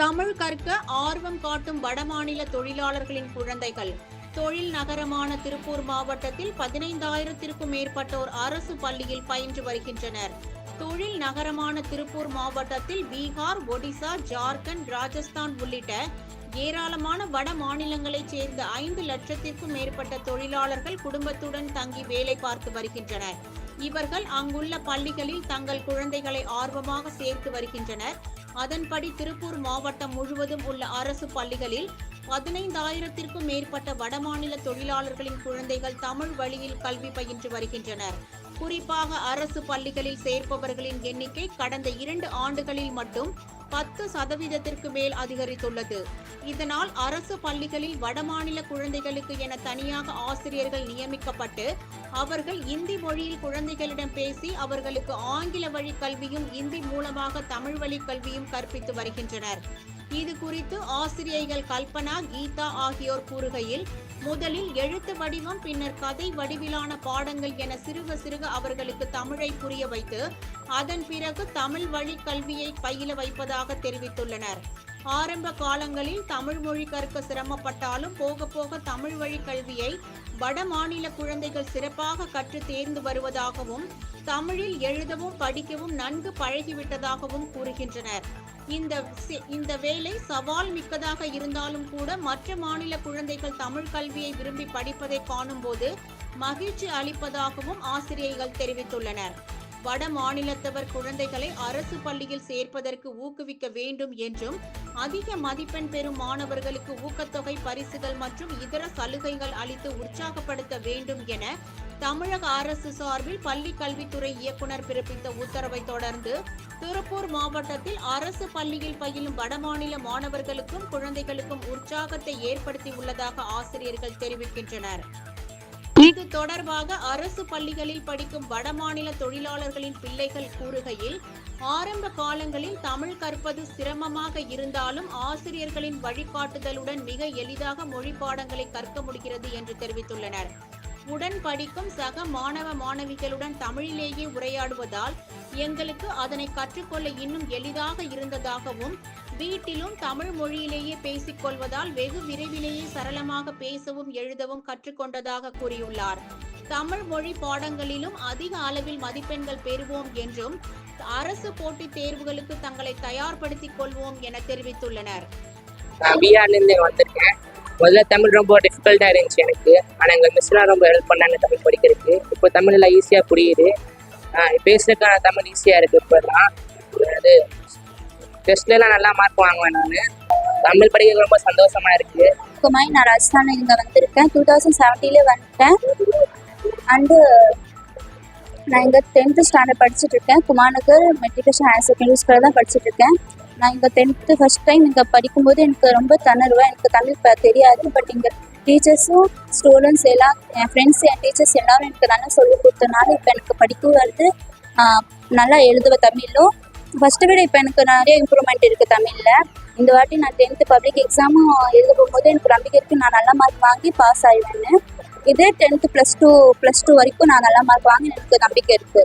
தமிழ் கற்க ஆர்வம் காட்டும் வடமாநில தொழிலாளர்களின் குழந்தைகள். தொழில் நகரமான திருப்பூர் மாவட்டத்தில் பதினைந்தாயிரத்திற்கும் மேற்பட்டோர் அரசு பள்ளியில் பயின்று வருகின்றனர். தொழில் நகரமான திருப்பூர் மாவட்டத்தில் பீகார் ஒடிசா ஜார்க்கண்ட் ராஜஸ்தான் உள்ளிட்ட ஏராளமான வட மாநிலங்களைச் சேர்ந்த ஐந்து லட்சத்திற்கும் மேற்பட்ட தொழிலாளர்கள் குடும்பத்துடன் தங்கி வேலை பார்த்து வருகின்றனர். இவர்கள் அங்குள்ள பள்ளிகளில் தங்கள் குழந்தைகளை ஆர்வமாக சேர்த்து வருகின்றனர். அதன்படி திருப்பூர் மாவட்டம் முழுவதும் உள்ள அரசு பள்ளிகளில் பதினைந்தாயிரத்திற்கும் மேற்பட்ட வடமாநில தொழிலாளர்களின் குழந்தைகள் தமிழ் வழியில் கல்வி பயின்று வருகின்றனர். குறிப்பாக அரசு பள்ளிகளில் சேர்ப்பவர்களின் எண்ணிக்கை கடந்த இரண்டு ஆண்டுகளில் மட்டும் பத்து சதவீதத்திற்கு மேல் அதிகரித்துள்ளது. இதனால் அரசு பள்ளிகளில் வடமாநில குழந்தைகளுக்கு என தனியாக ஆசிரியர்கள் நியமிக்கப்பட்டு அவர்கள் இந்தி மொழியில் குழந்தைகளிடம் பேசி அவர்களுக்கு ஆங்கில வழி கல்வியும் இந்தி மூலமாக தமிழ் வழி கல்வியும் கற்பித்து வருகின்றனர். இது குறித்து ஆசிரியைகள் கல்பனா கீதா ஆகியோர் கூறுகையில் முதலில் எழுத்து வடிவம் பின்னர் கதை வடிவிலான பாடங்கள் என சிறுக சிறுக அவர்களுக்கு தமிழை புரிய வைத்து அதன் பிறகு தமிழ் வழி கல்வியை பயில வைப்பதாக தெரிவித்துள்ளனர். ஆரம்ப காலங்களில் தமிழ் மொழி கற்க சிரமப்பட்டாலும் போக போக தமிழ் வழி கல்வியை வட மாநில குழந்தைகள் சிறப்பாக கற்று தேர்ந்து வருவதாகவும் தமிழில் எழுதவும் படிக்கவும் நன்கு பழகிவிட்டதாகவும் கூறுகின்றனர். இந்த சி- இந்த வேலை சவால் மிக்கதாக இருந்தாலும் கூட மற்ற மாநில குழந்தைகள் தமிழ் கல்வியை விரும்பி படிப்பதை காணும்போது மகிழ்ச்சி அளிப்பதாகவும் ஆசிரியர்கள் தெரிவித்துள்ளனர். வட மாநிலத்தவர் குழந்தைகளை அரசு பள்ளியில் சேர்ப்பதற்கு ஊக்குவிக்க வேண்டும் என்றும் அதிக மதிப்பெண் பெறும் மாணவர்களுக்கு ஊக்கத்தொகை பரிசுகள் மற்றும் இதர சலுகைகள் அளித்து உற்சாகப்படுத்த வேண்டும் என தமிழக அரசு சார்பில் பள்ளி கல்வித்துறை இயக்குனர் பிறப்பித்த உத்தரவை தொடர்ந்து திருப்பூர் மாவட்டத்தில் அரசு பள்ளியில் பயிலும் வடமாநில மாணவர்களுக்கும் குழந்தைகளுக்கும் உற்சாகத்தை ஏற்படுத்தி உள்ளதாக ஆசிரியர்கள் தெரிவிக்கின்றனர். இது தொடர்பாக அரசு பள்ளிகளில் படிக்கும் வடமாநில தொழிலாளர்களின் பிள்ளைகள் கூறுகையில் ஆரம்ப காலங்களில் தமிழ் கற்பது சிரமமாக இருந்தாலும் ஆசிரியர்களின் வழிகாட்டுதலுடன் மிக எளிதாக மொழி பாடங்களை கற்க முடிகிறது என்று தெரிவித்துள்ளனர். உடன் படிக்கும் சக மாணவ மாணவிகளுடன் தமிழிலேயே உரையாடுவதால் எங்களுக்கு அதனை கற்றுக்கொள்ள இன்னும் எளிதாக இருந்ததாகவும் வீட்டிலும் தமிழ் மொழியிலேயே பேசிக் கொள்வதால் வெகு விரைவிலேயே சரளமாக பேசவும் எழுதவும் கற்றுக்கொண்டதாக கூறியுள்ளார். தமிழ் மொழி பாடங்களிலும் அதிக அளவில் மதிப்பெண்கள் பெறுவோம் என்றும் அரசு போட்டித் தேர்வுகளுக்கு தங்களை தயார்படுத்திக் கொள்வோம் என தெரிவித்துள்ளனர். நான் வந்திருக்கேன். முதல்ல தமிழ் ரொம்ப டிஃபிகல்ட்டாக இருந்துச்சு எனக்கு. ஆனால் எங்கள் மிஸ்லாம் ரொம்ப ஹெல்ப் பண்ணாங்க தமிழ் படிக்கிறதுக்கு. இப்போ தமிழில் ஈஸியாக புரியுது. ஆஹ் பேசுறதுக்கான தமிழ் ஈஸியாக இருக்குது இப்போலாம் அது டெஸ்ட்லலாம் நல்லா மார்க் வாங்குவேன் நான். தமிழ் படிக்கிறது ரொம்ப சந்தோஷமா இருக்குது குமாரி நான் ராஜஸ்தான் இங்கே வந்திருக்கேன் டூ தௌசண்ட் செவன்ட்டிலே வந்துட்டேன். அண்டு நான் இங்கே டென்த்து ஸ்டாண்டர்ட் படிச்சுட்டு இருக்கேன். குமாரநகர் மெட்ரிகுலேஷன் ஹையர் செகண்டரி ஸ்கூலில் தான் படிச்சுட்டு இருக்கேன். நான் இங்கே டென்த்து ஃபஸ்ட் டைம் இங்கே படிக்கும்போது எனக்கு ரொம்ப திணறுவேன் எனக்கு தமிழ் தெரியாது. பட் இங்கே டீச்சர்ஸும் ஸ்டூடெண்ட்ஸ் எல்லாம் என் ஃப்ரெண்ட்ஸ் என் டீச்சர்ஸ் எல்லாரும் எனக்கு நல்லா சொல்லி கொடுத்தனால இப்போ எனக்கு படிக்கவும் வருது நல்லா எழுதுவேன் தமிழும் ஃபஸ்ட்டு விட இப்போ எனக்கு நிறைய இம்ப்ரூவ்மெண்ட் இருக்குது தமிழில். இந்த வாட்டி நான் டென்த்து பப்ளிக் எக்ஸாமும் எழுத போகும்போது எனக்கு நம்பிக்கை இருக்குது நான் நல்ல மார்க் வாங்கி பாஸ் ஆயிடுவேன்னு. இதே tenth plus two plus two வரைக்கும் நான் நல்ல மார்க் வாங்கி எனக்கு நம்பிக்கை இருக்குது